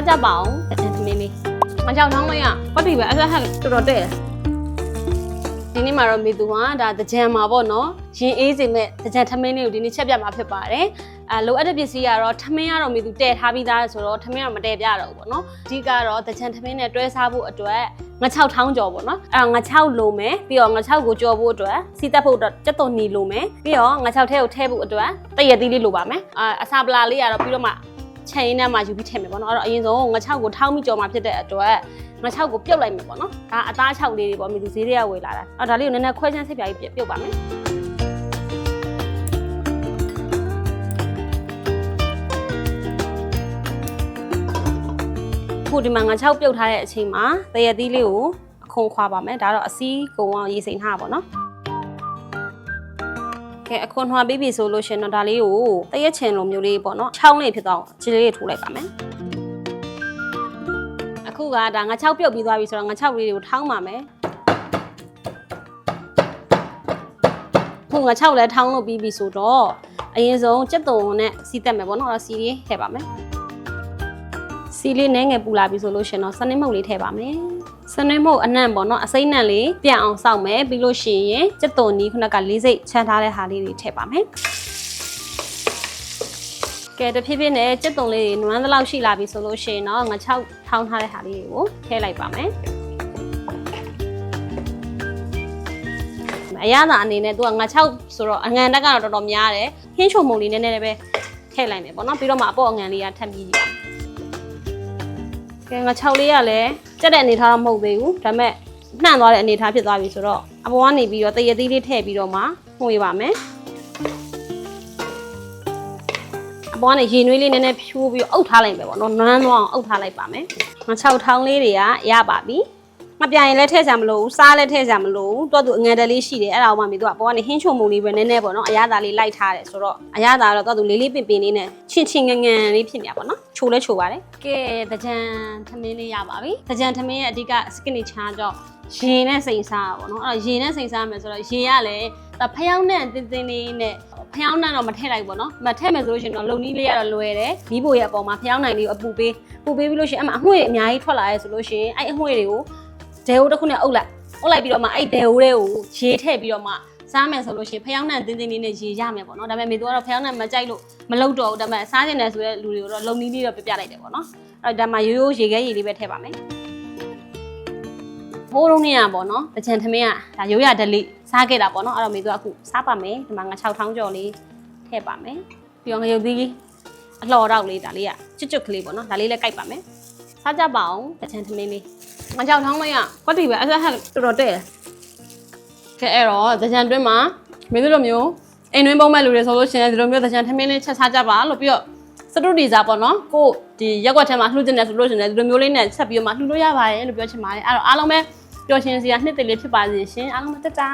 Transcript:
စားကြပါအောင်တချင်သမီးလေးမကြောက်ထောင်းမရပတ်ပြီပဲအဆက်ဟက်တော်တော်တဲ့ဒီနေ့မှာတော့မိသူကဒါတကြံမှာပေါ့နော်ရင်အေးစေမဲ့တကြံထမင်းလေးကိုဒီနေ့ချက်ပြမှာဖြစ်ပါတယ်အဲလိုအပ်တဲ့ပစ္စည်းကတော့ထမင်းကတော့မိသူတည်ထားပြီးသားဆိုတော့ထမင်းကတော့မတည်ပြတော့ဘူးပေါ့နော်အဓိကတော့တကြံထမင်းနဲ့တွဲစားဖို့အတွက်ငါ6ထောင်းကြော်ပေါ့နော်အဲ့တော့ငါ6လိုမယ်ပြီးတော့ငါ6ကိုကြော်ဖို့အတွက်စီတက်ဖို့အတွက်ကြက်သွန်နီလိုမယ်ပြီးတော့ငါ6ထဲကိုထည့်ဖို့အတွက်တရက်သီးလေးလိုပါမယ်အာအစာပလာလေးကတော့ပြီးတော့မှ ချိန်နဲ့မှယူပြီးထည့်မယ်ပေါ့နော်အဲ့တော့အရင်ဆုံးငါ6ကိုထောင်းပြီးကြော်มาဖြစ်တဲ့အတွက်ငါ6ကိုပြုတ်လိုက်မယ်ပေါ့နော်ဒါအသား6လေးတွေပေါ့မိသူဈေးတွေကဝယ်လာတာအဲ့ဒါလေးကိုနည်းနည်းခွဲချမ်းစိတ်ပြားကြီးပြုတ်ပါမယ်ခုဒီမှာငါ6ပြုတ်ထားတဲ့အချိန်မှာတရက်သီးလေးကိုအခွန်ခွာပါမယ်ဒါတော့အစည်းကုံအောင်ရေးစိန်ထားပါပေါ့နော် ကဲအခွန်နှွားပြီးပြီဆိုလို့ရှရင်တော့ဒါလေးကိုတရက်ချင်လိုမျိုးလေးပေါ့နော်ချောင်းလေးဖြစ်သွားအောင်ခြေလေးတွေထိုးလိုက်ပါမယ်အခုကဒါငါ6ပြုတ်ပြီးသွားပြီဆိုတော့ငါ6လေးတွေကိုထောင်းပါမယ်ခုငါ6လဲထောင်းလို့ပြီးပြီဆိုတော့အရင်ဆုံးကြက်တုံနဲ့စီးတက်မယ်ပေါ့နော်အဲ့တော့စီလေးထည့်ပါမယ်စီလေးနဲ့ငယ်ပူလာပြီဆိုလို့ရှရင်တော့စနစ်မုတ်လေးထည့်ပါမယ် စနစ်မုတ်အနံ့ပေါ့နော်အစိမ့်နံ့လေးပြန့်အောင်စောက်မယ်ပြီးလို့ရှိရင်ကြက်တုံနီးခုနကလေးစိတ်ချမ်းထားတဲ့ဟာလေးတွေထည့်ပါမယ်ကဲတဖြည်းဖြည်းနဲ့ကြက်တုံလေးတွေနွမ်းသလောက်ရှိလာပြီဆိုလို့ရှိရင်တော့ငါ6ထောင်းထားတဲ့ဟာလေးတွေကိုထည့်လိုက်ပါမယ်အရသာအနေနဲ့သူကငါ6ဆိုတော့အငံတက်ကတော့တော်တော်များတယ်ဟင်းချုံမုံလေးနည်းနည်းလေးပဲထည့်လိုက်မယ်ပေါ့နော်ပြီးတော့မှအပေါ့အငံလေးကထပ်ပြီးပါကဲငါ6လေးကလည်း ကြက်တဲ့အနေထားတော့မဟုတ်သေးဘူးဒါပေမဲ့နှံ့သွားတဲ့အနေထားဖြစ်သွားပြီဆိုတော့အပေါ်ကနေပြီးတော့တရသီးလေးထည့်ပြီးတော့မှမှုေးပါမယ်အပေါ်ကနေရေနွေးလေးနည်းနည်းဖြိုးပြီးအုပ်ထားလိုက်မယ်ပေါ့နော်နွမ်းသွားအောင်အုပ်ထားလိုက်ပါမယ်ငါ6ထောင်းလေးတွေကရပါပြီ မပြရင်လည်းထည့်ကြမလို့ဘူးစားလည်းထည့်ကြမလို့ဘူးတော့သူအငန်တလေးရှိတယ်အဲ့ဒါမှမပြီးသူကအပေါ်ကနေဟင်းချုံမုံလေးပဲနည်းနည်းပေါ့နော်အရသာလေးလိုက်ထားတယ်ဆိုတော့အရသာတော့တော့သူလေးလေးပင်ပင်လေးနဲ့ချင်းချင်းငငန်လေးဖြစ်နေတာပေါ့နော်ချိုလဲချိုပါတယ်ကဲတကြံထမင်းလေးရပါပြီတကြံထမင်းရဲ့အဓိက skinny ချာတော့ရေနဲ့စိန်စားတာပေါ့နော်အဲ့တော့ရေနဲ့စိန်စားမယ်ဆိုတော့ရေကလည်းဒါဖျောင်းနဲ့တင်းတင်းလေးနဲ့ဖျောင်းနဲ့တော့မထည့်လိုက်ဘူးပေါ့နော်မထည့်မယ်ဆိုလို့ရှိရင်တော့လုံနီးလေးကတော့လွယ်တယ်မီးဖိုရဲ့အပေါ်မှာဖျောင်းနိုင်လေးကိုအပူပေးပူပေးပြီးလို့ရှိရင်အမှအမွှေးအများကြီးထွက်လာရဲဆိုလို့ရှိရင်အဲ့အမွှေးတွေကို ဒဲဟိုတစ်ခုနဲ့အုပ်လိုက်အုပ်လိုက်ပြီးတော့မှအဲ့ဒဲဟိုတွေကိုရေထည့်ပြီးတော့မှစားမယ်ဆိုလို့ရှိရင်ဖျောင်းနဲ့တင်းတင်းလေးနဲ့ရေရမယ်ပေါ့နော်ဒါပေမဲ့မေတို့ကတော့ဖျောင်းနဲ့မကြိုက်လို့မလုပ်တော့ဘူးဒါပေမဲ့စားကျင်တယ်ဆိုတဲ့လူတွေကိုတော့လုံနီးလေးတော့ပြပြလိုက်တယ်ပေါ့နော်အဲ့ဒါမှရိုးရိုးရေခဲရေလေးပဲထည့်ပါမယ်ဟိုးလုံးနေရပေါ့နော်တချင်သမင်းကဒါရိုးရဒလိစားခဲ့တာပေါ့နော်အဲ့တော့မေတို့ကအခုစားပါမယ်ဒီမှာငါ6ထောင်းကျော်လေးထည့်ပါမယ်ပြီးတော့ငရုတ်သီးအလှော်တော့လေးဒါလေးကကျွတ်ကျွတ်ကလေးပေါ့နော်ဒါလေးလည်းကြိုက်ပါမယ်စားကြပါအောင်တချင်သမင်းလေး ငါ6ထောင်းမရကွက်တီပဲအဆက်ဟက်တော်တော်တဲ့ကဲအဲ့တော့တချင်တွင်းမှာမေတို့လိုမျိုးအိမ်တွင်းပုံမဲ့လူတွေဆိုလို့ရှိရင်ဒီလိုမျိုးတချင်သမင်းလေးချက်စားကြပါလို့ပြီးတော့စတုဒီစာပေါ့နော်ကိုဒီရက်ွက်ထဲမှာလှူကျင်တယ်ဆိုလို့ရှိရင်ဒီလိုမျိုးလေးနဲ့ချက်ပြီးတော့မှလှူလို့ရပါတယ်လို့ပြောချင်ပါတယ်အဲ့တော့အားလုံးပဲပျော်ရှင်စရာနှစ်တလေးဖြစ်ပါစေရှင်အားလုံးပဲတက်တာ